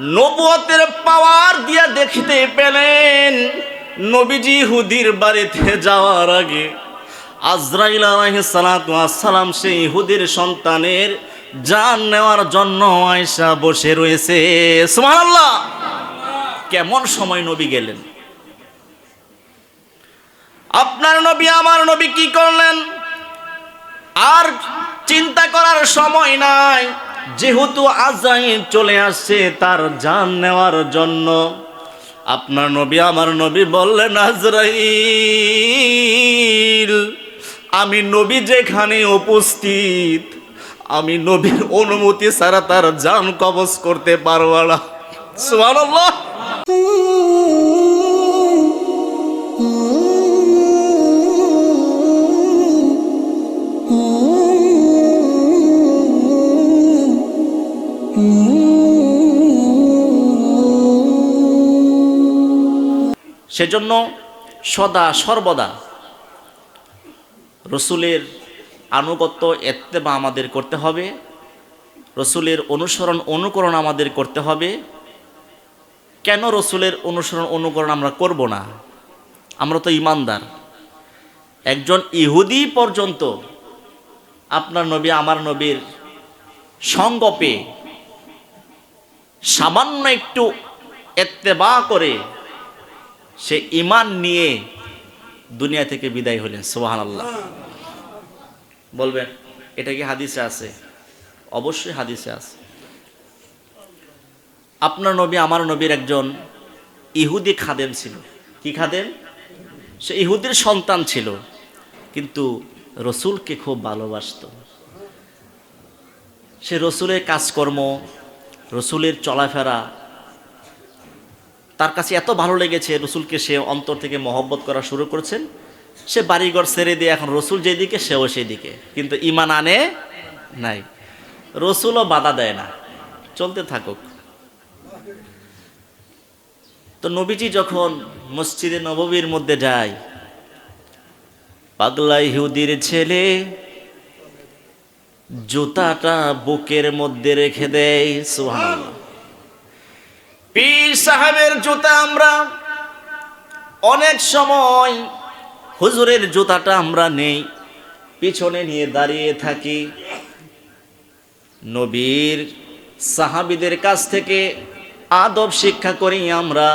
নবুয়তের পাওয়ার দিয়া দেখিতে পেলেন নবীজি হুদির বাড়িতে যাওয়ার আগে আজরাইল সালাম সেই হুদির সন্তানের জান নেওয়ার জন্য আয়সা বসে রয়েছে। সুবহানাল্লাহ। কেমন সময় নবী গেলেন? আপনার নবী, আমার নবী কি করলেন? আর চিন্তা করার সময় নাই। যেহেতু আজাই চলে আসছে তার জান নেওয়ার জন্য, আপনার নবী আমার নবী বললেন, আজরাইল, আমি নবী যেখানে উপস্থিত, আমি নবীর অনুমতি ছাড়া তার জান কবজ করতে পারব না। সুবহানাল্লাহ। সেজন্য সদা সর্বদা রসুলের আনুগত্য এত্তেবা আমাদের করতে হবে, রসুলের অনুসরণ অনুকরণ আমাদের করতে হবে। কেন রসুলের অনুসরণ অনুকরণ আমরা করব না? আমরা তো ইমানদার। একজন ইহুদি পর্যন্ত আপনার নবী, আমার নবীর সঙ্গ পেয়ে সামান্য একটু এত্তেবা করে সে ইমান নিয়ে দুনিয়া থেকে বিদায় হলেন সোহান আল্লাহ বলবেন এটা কি হাদিসে আছে? অবশ্যই হাদিসে আছে। আপনার নবী আমার নবীর একজন ইহুদি খাদেম ছিল। কি খাদেম? সে ইহুদির সন্তান ছিল কিন্তু রসুলকে খুব ভালোবাসত। সে রসুলের কাজকর্ম রসুলের চলাফেরা তার কাছে এত ভালো লেগেছে রসুলকে সে অন্তর থেকে মহব্বত করা শুরু করেছেন। সে বাড়িঘর সেরে দিয়ে এখন রসুল যেদিকে, সেও সেদিকে। কিন্তু ইমান আনে নাই। রসুলও বাধা দেয় না। চলতে থাকুক। তো নবীজি যখন মসজিদে নববীর মধ্যে যায়, পাগলা ইহুদির ছেলে জুতাটা বুকের মধ্যে রেখে দেয়, সুবহানাল্লাহ। পীর সাহেবের জুতা আমরা অনেক সময় হুজুরের জুতাটা আমরা নেই, পিছনে নিয়ে দাঁড়িয়ে থাকি। নবীর সাহাবিদের কাছ থেকে আদব শিক্ষা করি আমরা,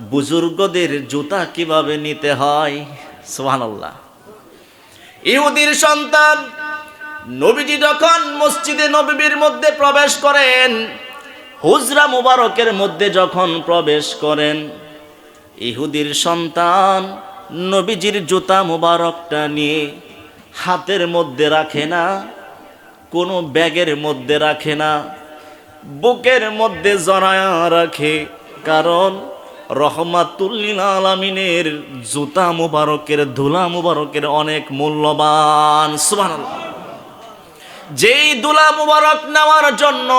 বুজুর্গদের জুতা কীভাবে নিতে হয়? সুবহানাল্লাহ। ইহুদির সন্তান, নবীজি যখন মসজিদে নবীর মধ্যে প্রবেশ করেন হুজরা মুবারকের মধ্যে যখন প্রবেশ করেন, ইহুদির সন্তান নবীজির জুতা মুবারকটা নিয়ে হাতের মধ্যে রাখে না, কোনো ব্যাগের মধ্যে রাখে না, বুকের মধ্যে জড়ায়া রাখে, কারণ রহমাতুল্লিল আলমিনের জুতা মুবারকের, ধুলা মুবারকের অনেক মূল্যবান, সুবহানাল্লাহ। যেই দুলা মুবারক নেওয়ার জন্য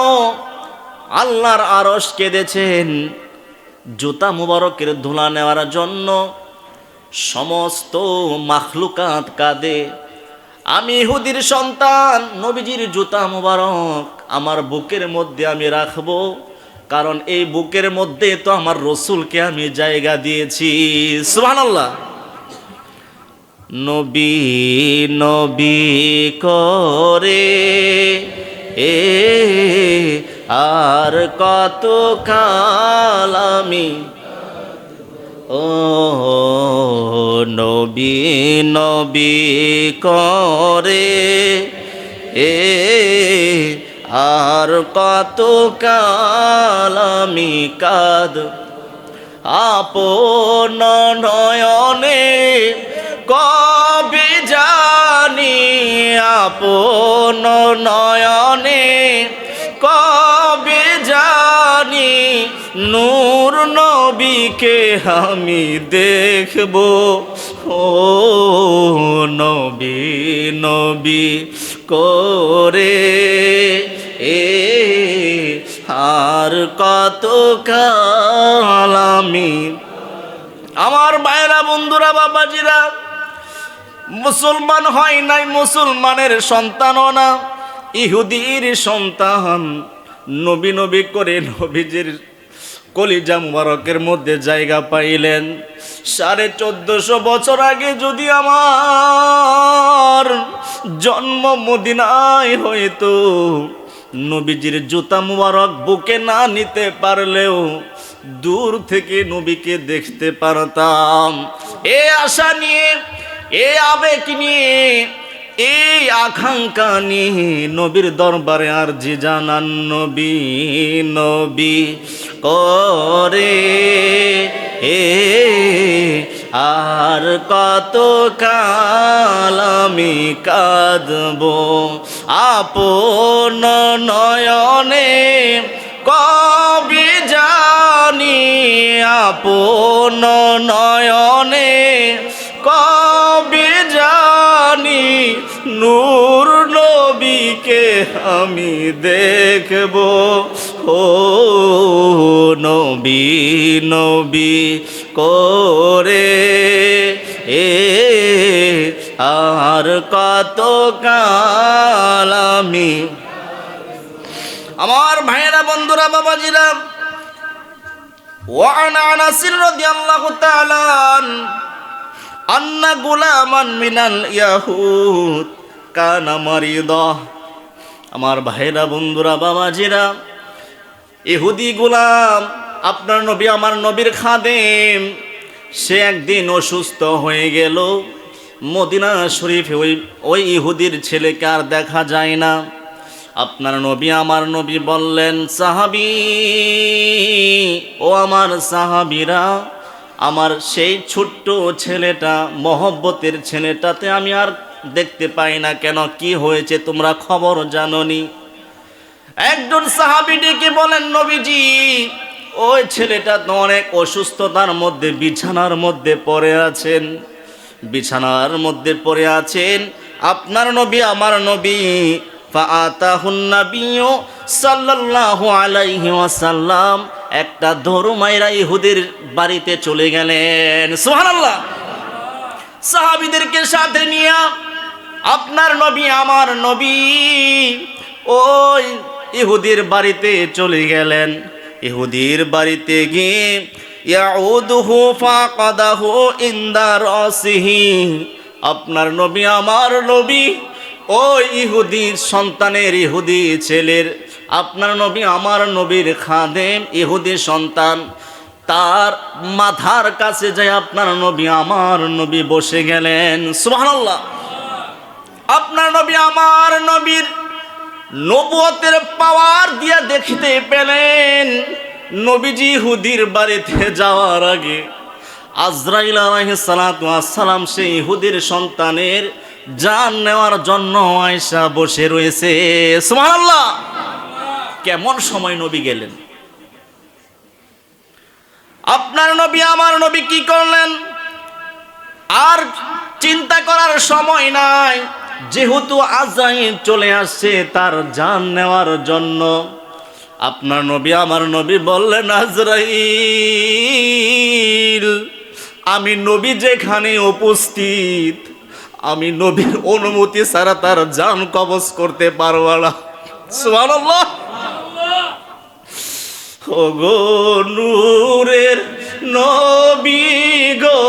আল্লাহর আরস কেঁদেছেন। জুতা মুবারকের ধুলা নেওয়ার জন্য সমস্ত মাখলুকাত কাঁদে। আমি হুদির সন্তান, নবীজির জুতা মুবারক আমার বুকের মধ্যে আমি রাখব, কারণ এই বুকের মধ্যে তো আমার রসুলকে আমি জায়গা দিয়েছি। সুবহানাল্লাহ। নবী নবী করে এ আর কত কাল আমি? ও নবী নবী করে। এ আর কত কাল আমি কাদ। আপন নয়নে কবে জানি? আপন নয়নে নূর নবীকে আমি দেখব। ও নবী নবী করে এ আর কত কাল আমি। আমার ভাইরা, বন্ধুরা, বাবাজিরা, মুসলমান হয় নাই, মুসলমানের সন্তানও না, ইহুদির সন্তান। নবী নবী করে নবীজির কলিজা মুবারকের মধ্যে জায়গা পাইলেন। সাড়ে চোদ্দশো বছর আগে যদি আমার জন্ম মদিনায় হয়তো নবীজির জুতা মুবারক বুকে না নিতে পারলেও দূর থেকে নবীকে দেখতে পারতাম। এ আশা নিয়ে, এ আবেগ নিয়ে এই আকাঙ্ক্ষা নিয়ে নবীর দরবারে আর জি জানান নবী নবী করে। এ, আর কত কাল আমি কাঁদব আপন নয়নে, কবি জানি আপন নয়নে নূর নবীকে আমি দেখব ও নবী নবী করে এ আর কত কাল আমি আমার ভাইয়েরা বন্ধুরা বাবাজিরা وعن انس رضي الله تعالى عنه أن غلاما من اليهود কানা মারিদ। আমার ভাইরা, বন্ধুরা, বাবাজিরা, ইহুদি গোলাম, আপনার নবী আমার নবীর খাদেম, সে একদিন অসুস্থ হয়ে গেল। মদিনা শরীফে ওই ওই ইহুদির ছেলেকে আর দেখা যায় না। আপনার নবী আমার নবী বললেন, সাহাবি, ও আমার সাহাবিরা, আমার সেই ছোট্ট ছেলেটা, মহব্বতের ছেলেটাতে আমি আর দেখতে পাই না কেন, কি হয়েছে তোমরা খবর জাননি? একজন সাহাবি ডেকে বলেন, নবীজি, ওই ছেলেটা তো অনেক অসুস্থতার মধ্যে, বিছানার মধ্যে পড়ে আছেন। বিছানার মধ্যে পড়ে আছেন। আপনার নবী আমার নবী। ওয়াসাল্লাম। একটা ধরু মাইরা ইহুদির বাড়িতে চলে গেলেন। সুবহানাল্লাহ। সাহাবীদেরকে সাথে নিয়ে আপনার নবী আমার নবী। ওই ইহুদির বাড়িতে চলে গেলেন। ইহুদির বাড়িতে গিয়ে আপনার নবী আমার নবী। ও ইহুদির সন্তানের ইহুদি ছেলের, আপনার নবী আমার নবীর খাদেম ইহুদি সন্তান। তার মাথার কাছে যায় আপনার নবী আমার নবী বসে গেলেন। সুবহানাল্লাহ। আপনার নবী, আমার নবীর নবুয়তের পাওয়ার দিয়ে দেখতে পেলেন, নবীজি হুদির বাড়িতে যাওয়ার আগে আজরাইল সালাম সেই ইহুদির সন্তানের জান নেওয়ার জন্য আয়সা বসে রয়েছে। সুবহানাল্লাহ! কেমন সময় নবী গেলেন? আপনার নবী, আমার নবী কি করলেন? আর চিন্তা করার সময় নাই। যেহেতু আজরাইল চলে আসছে তার জান নেওয়ার জন্য, আপনার নবী আমার নবী বললেন, আজরাইল, আমি নবী যেখানে উপস্থিত, আমি নবীর অনুমতি ছাড়া তার জান কবজ করতে পারব না। সুবহানাল্লাহ। ওগো নূরের নবী গো,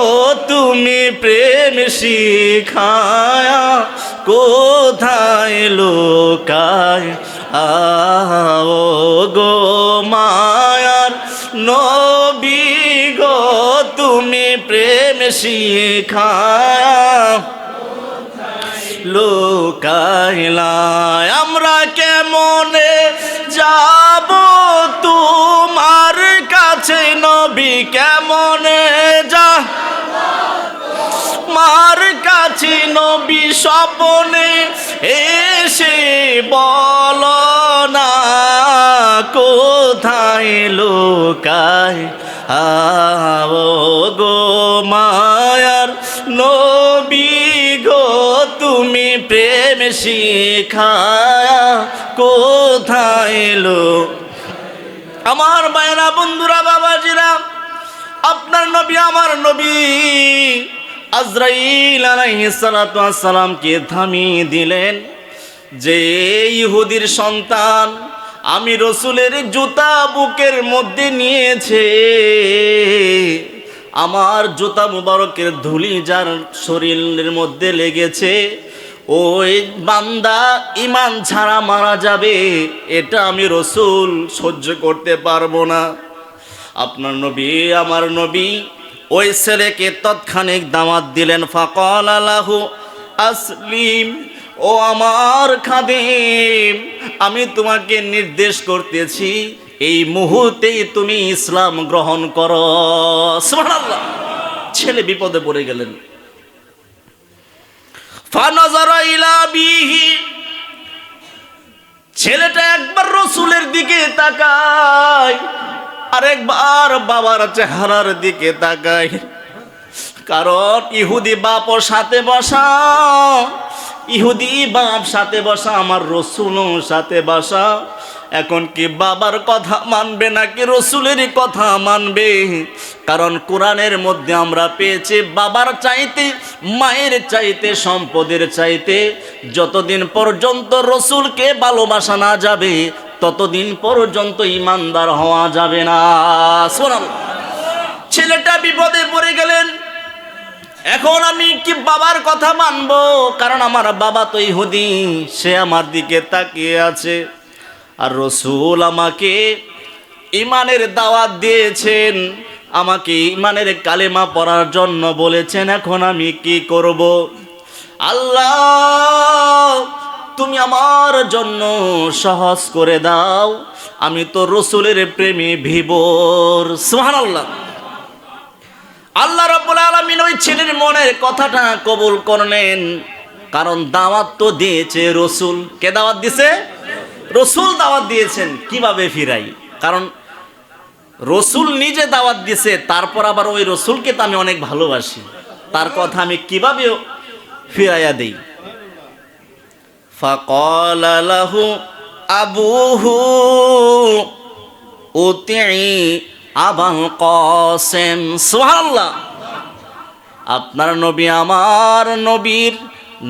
তুমি প্রেম শিখায়া কোথায় লোকায়? আও গো মায়ার নবী গো, তুমি প্রেম শিখায়া। লোকাইলায় আমরা কেমনে যাব তোমার কাছে? নবী কেমনে যা মার কাছে নবী স্বপনে, এসে বল না কোথায় লোকায়? আও গো মায়ার নবী গো, তুমি প্রেম শিখায়া কোথায় লোক আমার মায়েরা, বন্ধুরা, বাবাজিরা, আপনার নবী, আমার নবী। আজরাইল আলাইহিস সালাতু ওয়াস সালামকে থামিয়ে দিলেন? যে ইহুদির সন্তান আমি রসুলের জুতা বুকের মধ্যে নিয়েছে। আমার জুতা মুবারকের ধুলি যার শরীরের মধ্যে লেগেছে। ওই বান্দা ইমান ছাড়া মারা যাবে, এটা আমি রসুল সহ্য করতে পারব না। আপনার নবী, আমার নবী ওই ছেলেকে তৎক্ষণিক দামাত দিলেন। ফাকল আলাহু, আসলিম, ও আমার খাদিম, আমি তোমাকে নির্দেশ করতেছি, এই মুহূর্তেই তুমি ইসলাম গ্রহণ করো। ছেলে বিপদে পড়ে গেলেন। ছেলেটা একবার রসুলের দিকে তাকায়। আরেকবার বাবার চেহারার দিকে তাকায় কারণ ইহুদি বাপ সাথে বসা, ইহুদি বাপ সাথে বসা, আমার রসুলও সাথে বসা। এখন কি বাবার কথা মানবে নাকি রসুলেরই কথা মানবে? কারণ কোরআনের মধ্যে আমরা পেয়েছি, বাবার চাইতে, মায়ের চাইতে, সম্পদের চাইতে। যতদিন পর্যন্ত রসুলকে ভালোবাসা না যাবে ততদিন পর্যন্ত ইমানদার হওয়া যাবে না। শোনাল ছেলেটা বিপদে পড়ে গেলেন। এখন আমি কি বাবার কথা মানবো? কারণ আমার বাবা তো ইহুদি, সে আমার দিকে তাকিয়ে আছে। আর রসুল আমাকে ইমানের দাওয়াত দিয়েছেন। আমাকে ইমানের কালেমা পড়ার জন্য বলেছেন, এখন আমি কি করব? আল্লাহ তুমি আমার জন্য সহজ করে দাও। আমি তো রসুলের প্রেমে ভিবর। সুবহানাল্লাহ। আল্লাহ রাব্বুল আলামিন ওই ছেলের মনের কথাটা কবুল করলেন। কারণ দাওয়াত তো দিয়েছে রসুল। কে দাওয়াত দিছে? রসুল দাওয়াত দিয়েছেন। কীভাবে ফিরাই? কারণ রসুল নিজে দাওয়াত দিছে, তারপর আবার ওই রসুলকে তো আমি অনেক ভালোবাসি। তার কথা আমি কীভাবে ফিরাইয়া দেই? فقال له أبوه أطيعي আবাল কসেম সুবহানাল্লাহ আপনার নবী আমার নবীর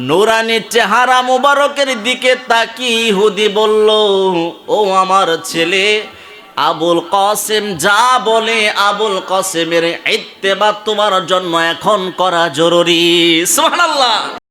নুরানি চেহারা মুবারকের দিকে তাকি ইহুদি বলল ও আমার ছেলে আবুল কসেম যা বলে আবুল কসেমের ইত্তেবা তোমার জন্য এখন করা জরুরি সুবহানাল্লাহ